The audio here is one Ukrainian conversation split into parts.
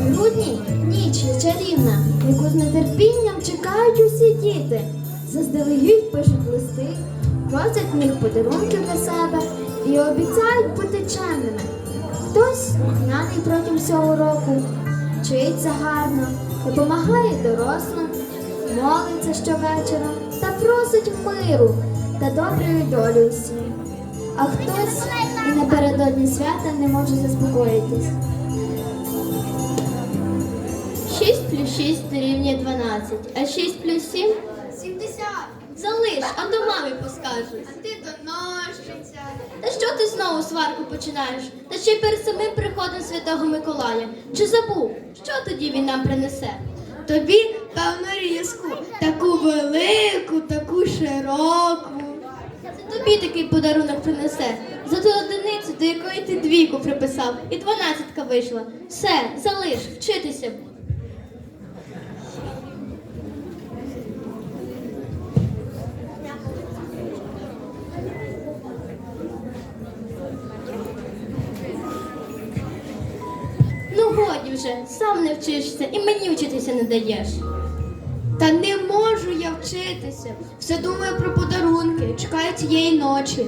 Грудні ніч чарівна, яку з нетерпінням чекають усі діти. Заздалегідь пишуть листи, просять в них подарунки для себе і обіцяють бути чемними. Хтось слухняний протягом всього року, вчиться гарно, допомагає дорослим, молиться щовечора та просить миру та доброї долі усім. А хтось і напередодні свята не може заспокоїтись. 6 плюс 6 дорівнює 12, а 6 плюс 7 70. залиш, а до мами поскажуть. А ти доносчиця. Та що ти знову сварку починаєш? Та ще й перед самим приходом Святого Миколая. Чи забув, що тоді він нам принесе? Тобі, певно, різку, таку велику, таку широку. Це тобі такий подарунок принесе. За ту одиницю, до якої ти двійку приписав, і дванадцятка вийшла. Все, залиш, вчитися. Вже, сам не вчишся і мені вчитися не даєш. Та не можу я вчитися. Все думаю про подарунки, чекаю цієї ночі.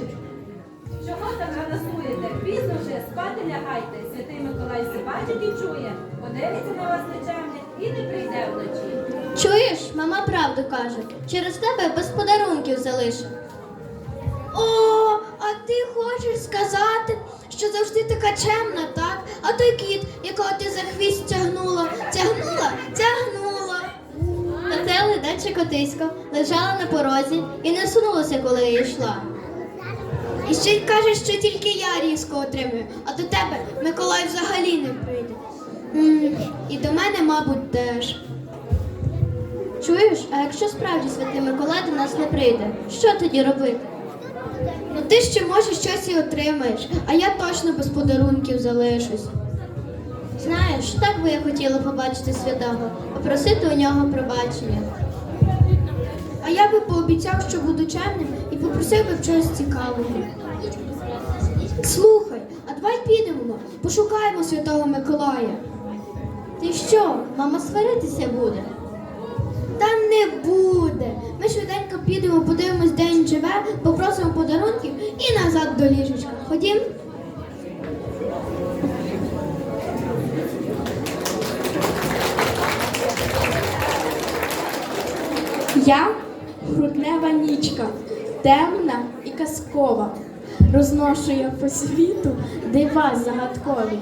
Чого так галасуєте? Пізно вже спати лягайте. Святий Миколай все бачить і чує. Подивиться на вас нечемних і не прийде вночі. Чуєш, мама правду каже. Через тебе без подарунків залишив. О, а ти хочеш сказати, що завжди така чемна, так? А той кіт, якого ти за хвіст тягнула, тягнула, тягнула. Нателли дача котисько лежала на порозі і не сунулася, коли я йшла. І ще й кажеш, що тільки я різко отримую, а до тебе Миколай взагалі не прийде. І до мене, мабуть, теж. Чуєш, а якщо справді святий Миколай до нас не прийде, що тоді робити? Ну ти ще може щось і отримаєш, а я точно без подарунків залишусь. Знаєш, так би я хотіла побачити святого, попросити у нього пробачення. А я би пообіцяв, що буду чемним і попросив би чогось цікавого. Слухай, а давай підемо, пошукаємо святого Миколая. Ти що, мама сваритися буде? Та не буде. Ми швиденько підемо, подивимось, де він живе, попросимо подарунків і назад до ліжечка. Ходім. Я груднева нічка, темна і казкова. Розношу я по світу дива загадкові.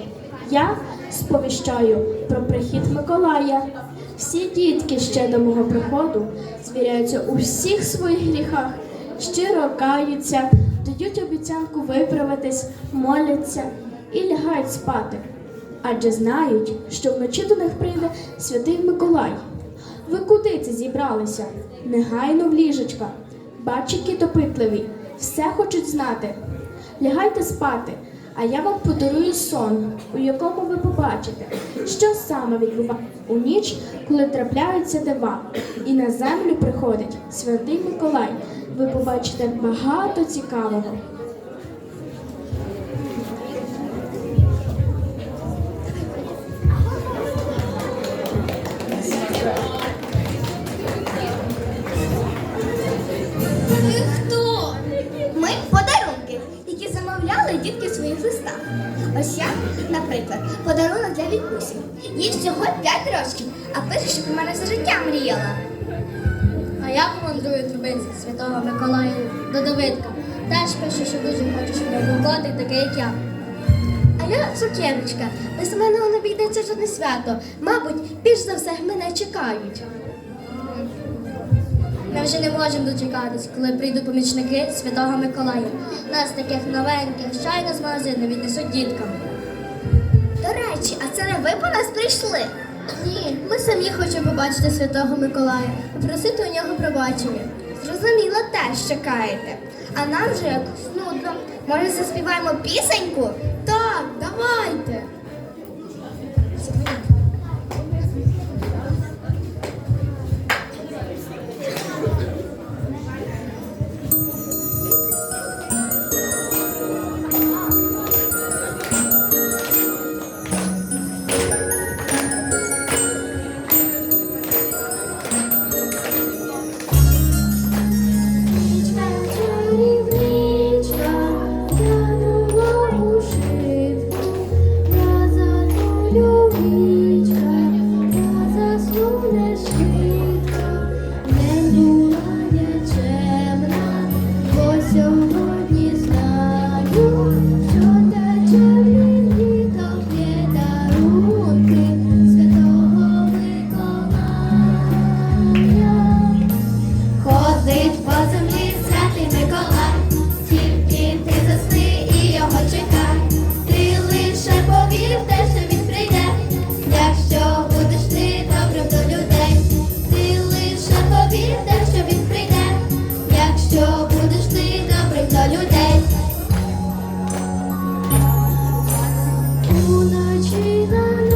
Я сповіщаю про прихід Миколая. Всі дітки ще до мого приходу звіряються у всіх своїх гріхах, щиро каються, дають обіцянку виправитись, моляться і лягають спати. Адже знають, що вночі до них прийде святий Миколай. Ви куди це зібралися? Негайно в ліжечка. Бачики допитливі, все хочуть знати. Лягайте спати, а я вам подарую сон, у якому ви побачите, що саме відбувається у ніч, коли трапляються дива, і на землю приходить святий Миколай. Ви побачите багато цікавого. Своїх листах. Ось я, наприклад, подарунок для Вікусі. Їй всього 5 років, а пише, що про мене все життя мріяла. А я помандрую трубинці святого Миколая до Давидка. Теж пише, що дуже хочу, щоб був котик, такий, як я. А я цукерочка. Без мене не обійдеться жодне свято. Мабуть, більш за все мене чекають. Ми вже не можемо дочекатись, коли прийдуть помічники святого Миколая. Нас таких новеньких, щайно з магазину віднесуть діткам. До речі, а це не ви по нас прийшли? Ні, ми самі хочемо побачити святого Миколая, попросити у нього пробачення. Зрозуміло, теж чекаєте. А нам же як нудно. Може, заспіваємо пісеньку? Так, давайте. on the. Viva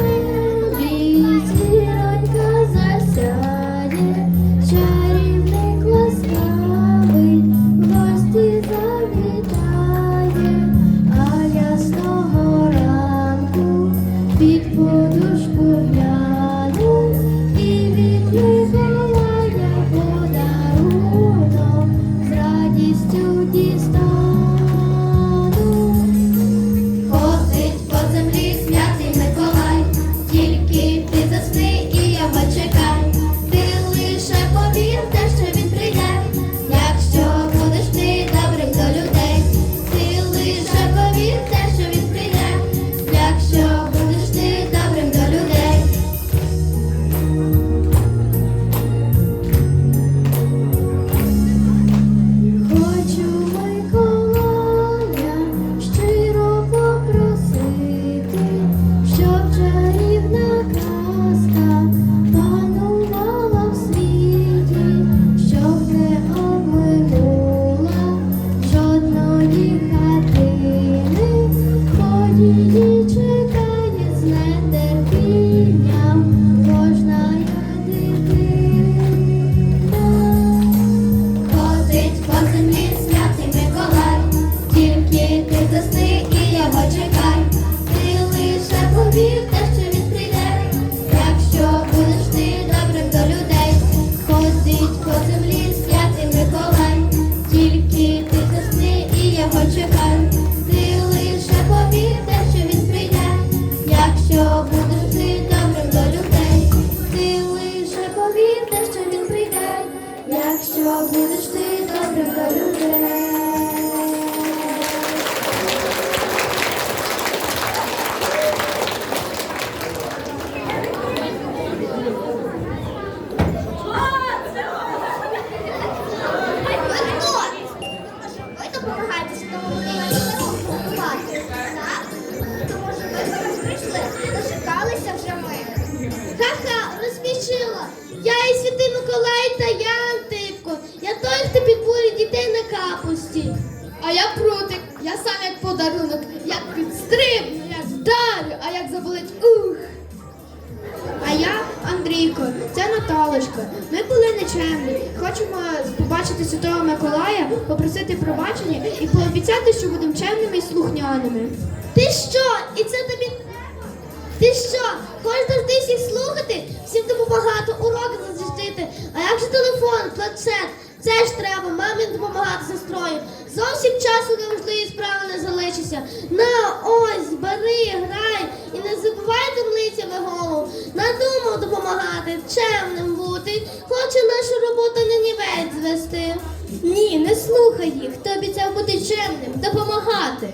всіх слухати? Всім допомагати, уроки зачистити. А як же телефон, планшет? Це ж треба, мамі допомагати сестрою. Зовсім часу на важливі справи не залишиться. На, ось, бери, грай. І не забувай дурницями голову. Надумав допомагати, чемним бути. Хоче нашу роботу на нівець звести. Ні, не слухай їх. Ти обіцяв бути чемним, допомагати.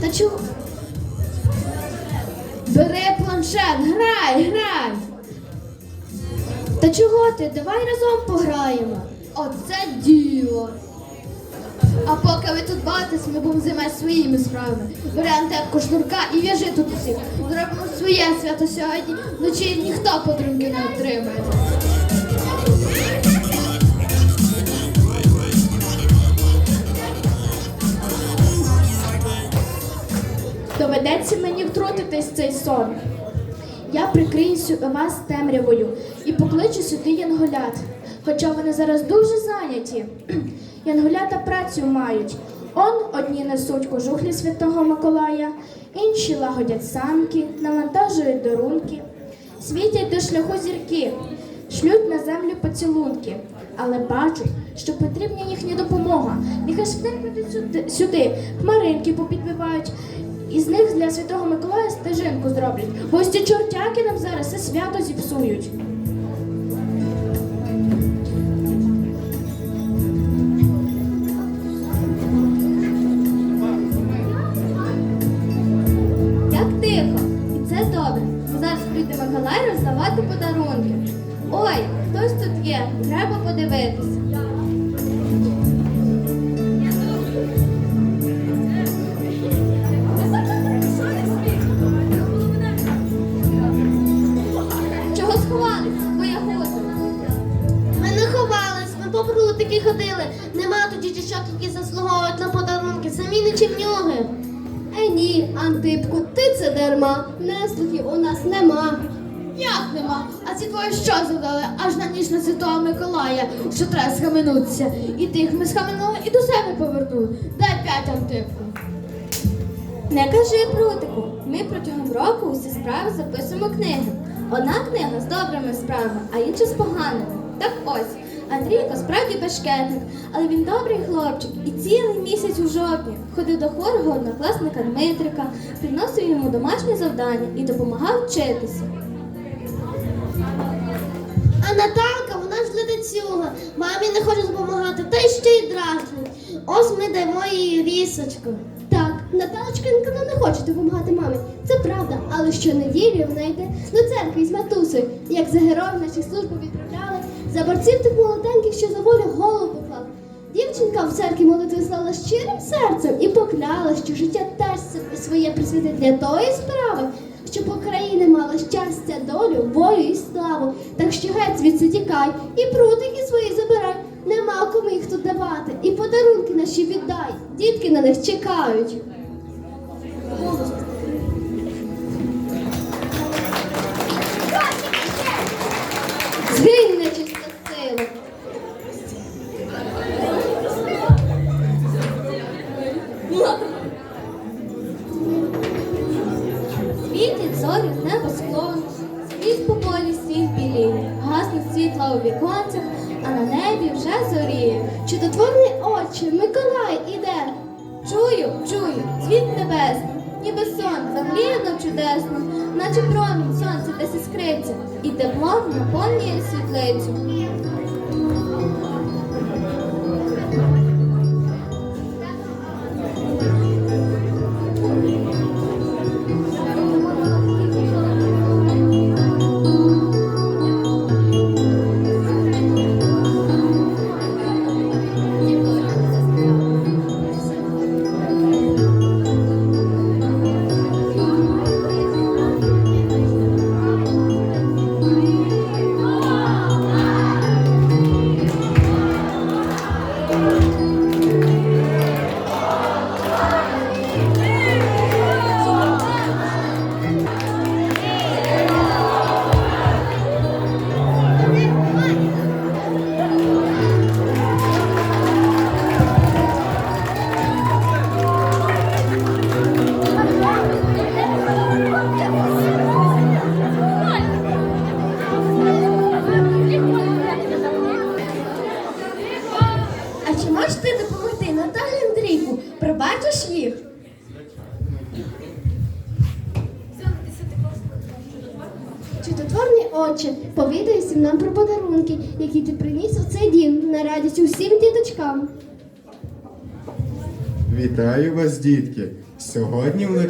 Та чого? Бери планшет, грай, грай. Та чого ти? Давай разом пограємо. Оце діло. А поки ви тут бавитесь, ми будемо займатися своїми справами. Беремо тепку шнурка і в'яжи тут усіх. Зробимо своє свято сьогодні. Вночі ніхто подарунки не отримає. Доведеться мені втрутитись цей сон. Я прикрию вас темрявою і покличу сюди янголят, хоча вони зараз дуже зайняті. Янголята працю мають. Он одні несуть кожухлі святого Миколая, інші лагодять самки, навантажують дарунки, світять до шляху зірки, шлють на землю поцілунки, але бачать, що потрібна їхня допомога. Нехай швиденько сюди хмаринки попідбивають, і з них для святого Миколая стежинку зроблять, бо ось ці чортяки нам зараз це свято зіпсують. Як тихо, і це добре. Зараз прийде Миколай роздавати подарунки. Ой, хтось тут є, треба подивитися. Чого сховались? Боягузи. Ми не ховались, ми по прутики ходили. Нема тут діточок, які заслуговують на подарунки, самі нечемнюги. Е, ні, Антипку, ти це дарма. Неслухів у нас нема. Як нема? А ці двоє що задали? Аж на ніч на Святого Миколая, що треба схаменутися. І тих ми схаменули і до себе повернули. Дай п'ять антипку. Не кажи прутику. Ми протягом року усі справи записуємо книги. Одна книга з добрими справами, а інша з поганими. Так ось, Андрійко справді бешкетник, але він добрий хлопчик і цілий місяць у жовтні ходив до хворого однокласника Дмитрика, приносив йому домашні завдання і допомагав вчитися. А Наталка, вона ж ледацюга. Мамі не хоче допомагати, та й ще й дражнить. Ось ми даємо їй рісочку. Наталочка не хоче допомагати мамі. Це правда, але щонеділі вона йде до церкви з матусею, як за героїв наші служби відправляли, за борців тих молоденьких, що за волю голову поклав. Дівчинка в церкві молитви слала щирим серцем і покляла, що життя теж своє присвятить для тої справи, щоб Україна мала щастя, долю, волю і славу. Так що геть звідси тікай, і прутики свої забирай. Нема кому їх тут давати, і подарунки наші віддай. Дітки на них чекають. Згинь нечиста сила. Світить зорі з неба склон, скрізь по полі сніг біліє, гасне світло у віконцях, а на небі вже зоріє. Чудотворний отче, Миколай іде. Чую, чую, світ небесний, ніби сон, замріяно чудесно, наче промінь сонця десь іскриться, і тепло наповнює світлицю.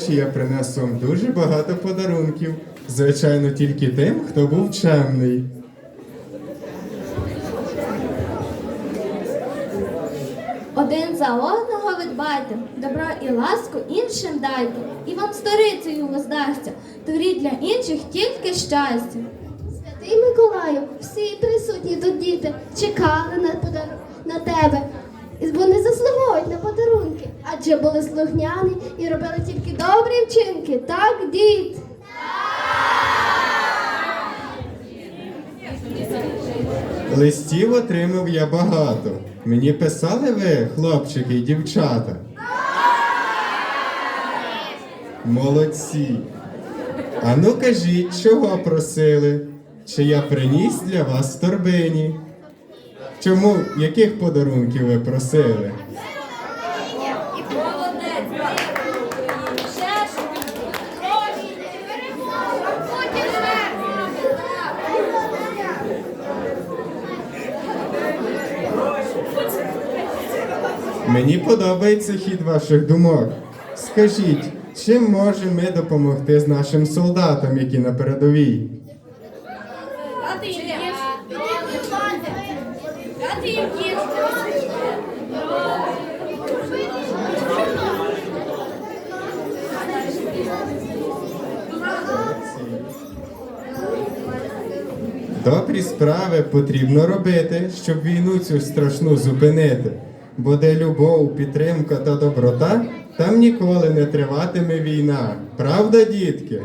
Сьогодні я принесу вам дуже багато подарунків. Звичайно, тільки тим, хто був чемний. Один за одного ви дбайте, добро і ласку іншим дайте, і вам сторицею воздасться, творіть для інших тільки щастя. Святий Миколаю, всі присутні тут діти чекали на, подар... на тебе. І Вони заслуговують на подарунки, адже були слухняні і робили тільки добрі вчинки. Так, дід? Листів отримав я багато. Мені писали ви, хлопчики і дівчата. Молодці. А ну кажіть, чого просили? Чи я приніс для вас торбині? Чому, яких подарунків ви просили? Мені подобається хід ваших думок. Скажіть, чим можемо ми допомогти з нашим солдатам, які на передовій? Добрі справи потрібно робити, щоб війну цю страшну зупинити. Бо де любов, підтримка та доброта, там ніколи не триватиме війна. Правда, дітки?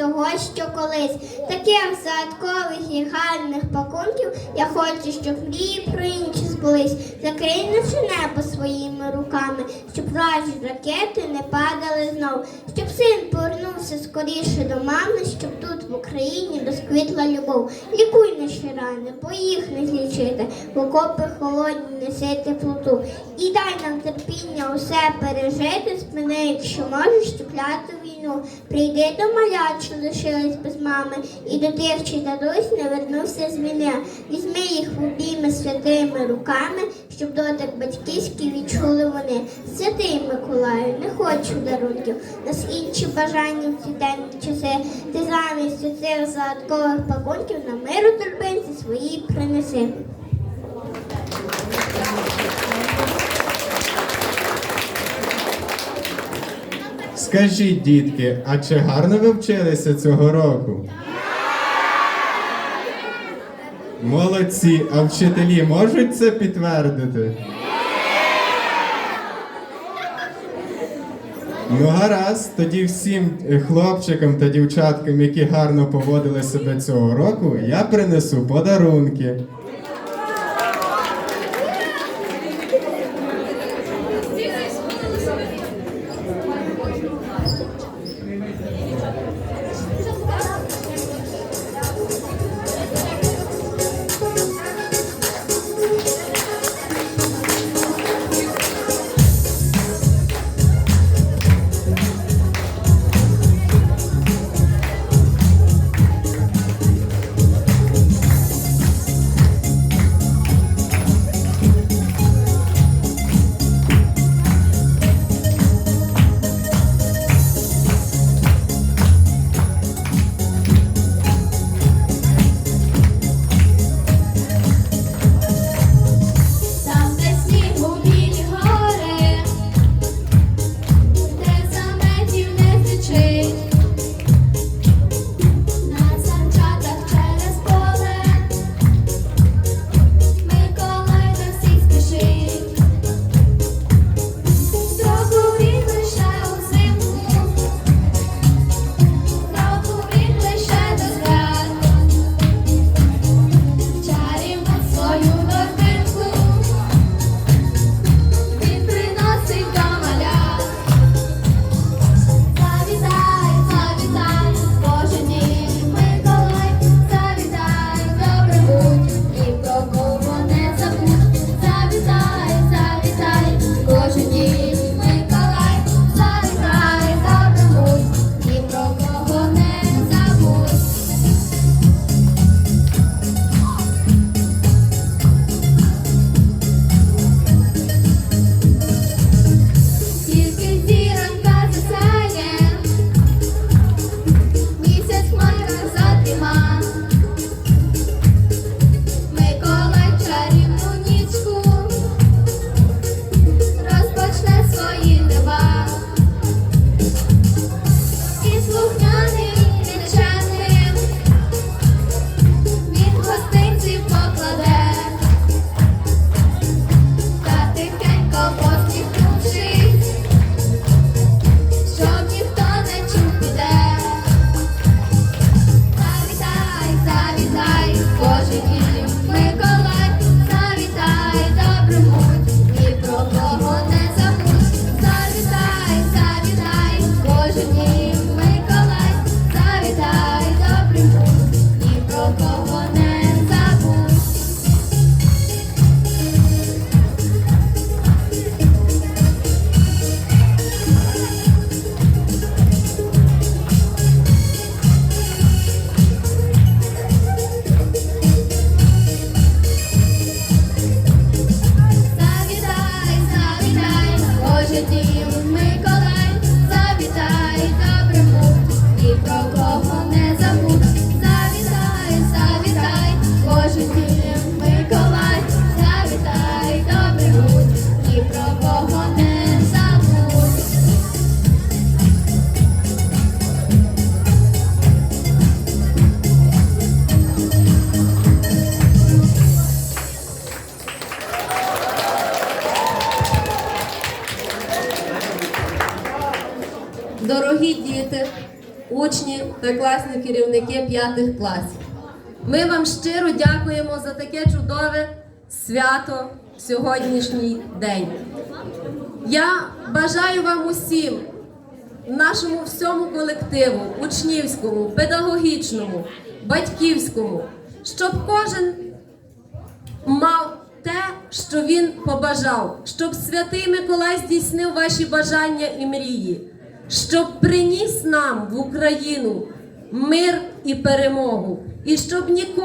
Того, що колись. Таких загадкових і гарних пакунків я хочу, щоб мрії про інші збулись. Закрий небо своїми руками, щоб вражі ракети не падали знов, щоб син повернувся скоріше до мами, щоб тут в Україні розквітла любов. Лікуй наші рани, бо їх не злічити, в окопи холодні неси теплоту. І дай нам терпіння усе пережити, спини, якщо можеш, штукляти війну. Прийди до малят, що лишились без мами, і до тих, чи дадусь, не вернувся з війни. Візьми їх в обійми святими руками, щоб дотик батьківський відчули вони. Святий Миколаю, не хочу дарунків, нас інші бажання в ці темні часи. Ти замість цих загадкових пакунків на миру торбинці свої принеси. Скажіть, дітки, а чи гарно ви вчилися цього року? Молодці, а вчителі можуть це підтвердити? Ну гаразд, тоді всім е, хлопчикам та дівчаткам, які гарно поводили себе цього року, я принесу подарунки. Дорогі діти, учні та класні керівники п'ятих класів. Ми вам щиро дякуємо за таке чудове свято сьогоднішній день. Я бажаю вам усім, нашому всьому колективу, учнівському, педагогічному, батьківському, щоб кожен мав те, що він побажав, щоб святий Миколай здійснив ваші бажання і мрії, щоб приніс нам в Україну мир і перемогу, і щоб ніколи.